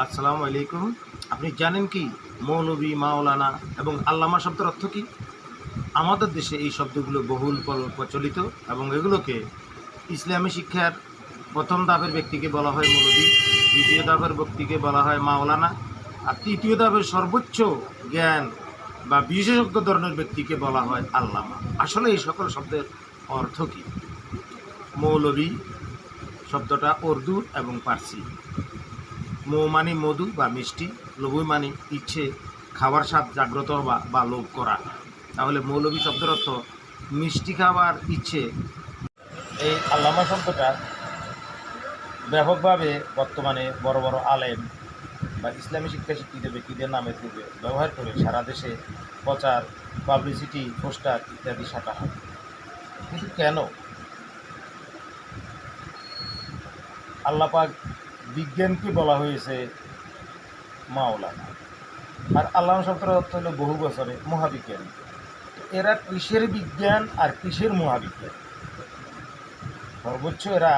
আসসালামু আলাইকুম। আপনি জানেন কি মৌলবী মাওলানা এবং আল্লামা শব্দের অর্থ কি? আমাদের দেশে এই শব্দগুলো বহুল প্রচলিত এবং এগুলোকে ইসলামী শিক্ষার প্রথম ধাপের ব্যক্তিকে বলা হয় মৌলবী দ্বিতীয় ধাপের ব্যক্তিকে বলা হয় মাওলানা, আর তৃতীয় ধাপের সর্বোচ্চ জ্ঞান বা বিশেষজ্ঞ ধরনের ব্যক্তিকে বলা হয় আল্লামা। আসলে এই সকল শব্দের অর্থ কী? মৌলবী শব্দটা উর্দু এবং পার্সি। মৌ মানি মধু বা মিষ্টি লবু মানি, ইচ্ছে, খাবার স্বাদ জাগ্রত হওয়া বা লোভ করা। তাহলে মৌলবী শব্দের অর্থ মিষ্টি খাবার, ইচ্ছে। এই আল্লামা শব্দটা ব্যাপকভাবে বর্তমানে বড় বড় আলেম বা ইসলামী শিক্ষা শিক্ষিত ব্যক্তিদের নামে পূর্বে ব্যবহার করে সারা দেশে প্রচার, পাবলিসিটি, পোস্টার ইত্যাদি সাটা হয়। কিন্তু কেন? আল্লাপাক বিজ্ঞানকে বলা হয়েছে মাওলানা আর আল্লাহ শব্দের অর্থ হলো বহু বছরে মহাবিজ্ঞান। এরা কিসের বিজ্ঞান আর কিসের মহাবিজ্ঞান? সর্বোচ্চ এরা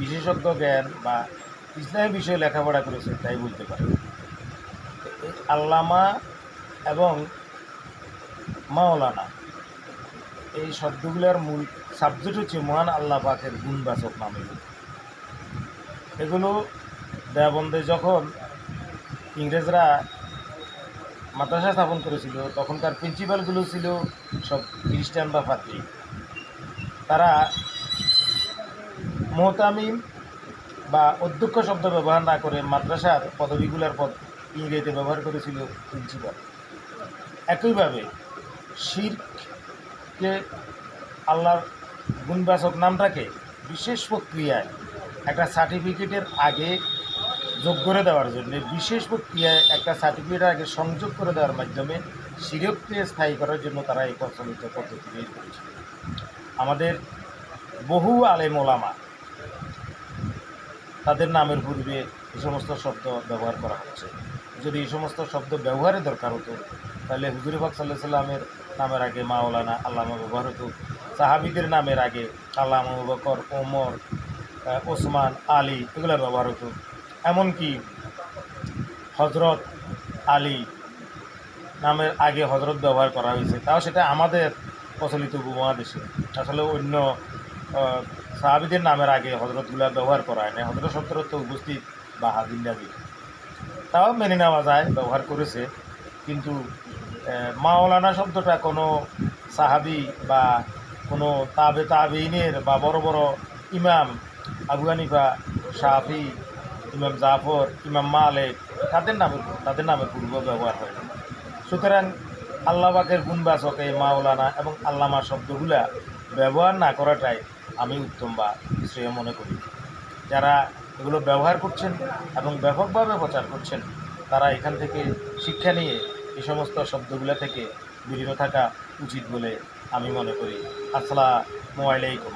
বিশেষজ্ঞ জ্ঞান বা ইসলামী বিষয়ে লেখাপড়া করেছে, তাই বলতে পারে। আল্লামা এবং মাওলানা, এই শব্দগুলোর মূল সাবজেক্ট হচ্ছে মহান আল্লাহ পাকের গুণবাচক নামে। এগুলো দেয়াবন্দে যখন ইংরেজরা মাদ্রাসা স্থাপন করেছিল, তখনকার প্রিন্সিপালগুলো ছিল সব খ্রিস্টান বা পাত্রী তারা মোহতামিম বা অধ্যক্ষ শব্দ ব্যবহার না করে মাদ্রাসার পদবিগুলোর পদ ইংরেজিতে ব্যবহার করেছিল প্রিন্সিপাল একইভাবে শিরকে আল্লাহর গুণবাচক নামটাকে বিশেষ প্রক্রিয়ায় একটা সার্টিফিকেটের আগে যোগ করে দেওয়ার জন্য বিশেষ প্রক্রিয়ায় একটা সার্টিফিকেট আগে সংযোগ করে দেওয়ার মাধ্যমে শিরককে স্থায়ী করার জন্য তারা এই প্রচলিত পদ্ধতি বের করেছে। আমাদের বহু আলেম ওলামা, তাদের নামের পূর্বে এই সমস্ত শব্দ ব্যবহার করা হচ্ছে। যদি এই সমস্ত শব্দ ব্যবহারের দরকার হতো, তাহলে হুজুরিবাগ সাল্লাহ সাল্লামের নামের আগে মাওলানা আল্লামা ব্যবহার হতো। সাহাবিদের নামের আগে আল্লামা বকর, ওমর ওসমান, আলী এগুলোর ব্যবহার হতো। এমনকি হজরত আলী নামের আগে হজরত ব্যবহার করা হয়েছে, তাও সেটা আমাদের প্রচলিত উপমহাদেশে। আসলে অন্য সাহাবিদের নামের আগে হজরতগুলা ব্যবহার করা হয় না হজরত শব্দের তো উপস্থিত, বা হাজিন্দাবি তাও মেনে নেওয়া যায়, ব্যবহার করেছে। কিন্তু মাওলানা শব্দটা কোনো সাহাবি বা কোনো তাবে তাবিনের বা বড় বড় ইমাম আবু শাফি ইমাম জাফর, ইমাম মালেক, তাদের নামে তাদের নামে পূর্ব ব্যবহার হয়। সুতরাং আল্লাহবাকের গুণবাচক এই মাওলানা এবং আল্লামা শব্দগুলা ব্যবহার না করাটাই আমি উত্তম বা শ্রেয় মনে করি। যারা এগুলো ব্যবহার করছেন এবং ব্যাপকভাবে প্রচার করছেন, তারা এখান থেকে শিক্ষা নিয়ে এই সমস্ত শব্দগুলো থেকে বিরত থাকা উচিত বলে আমি মনে করি। আসসালামু আলাইকুম।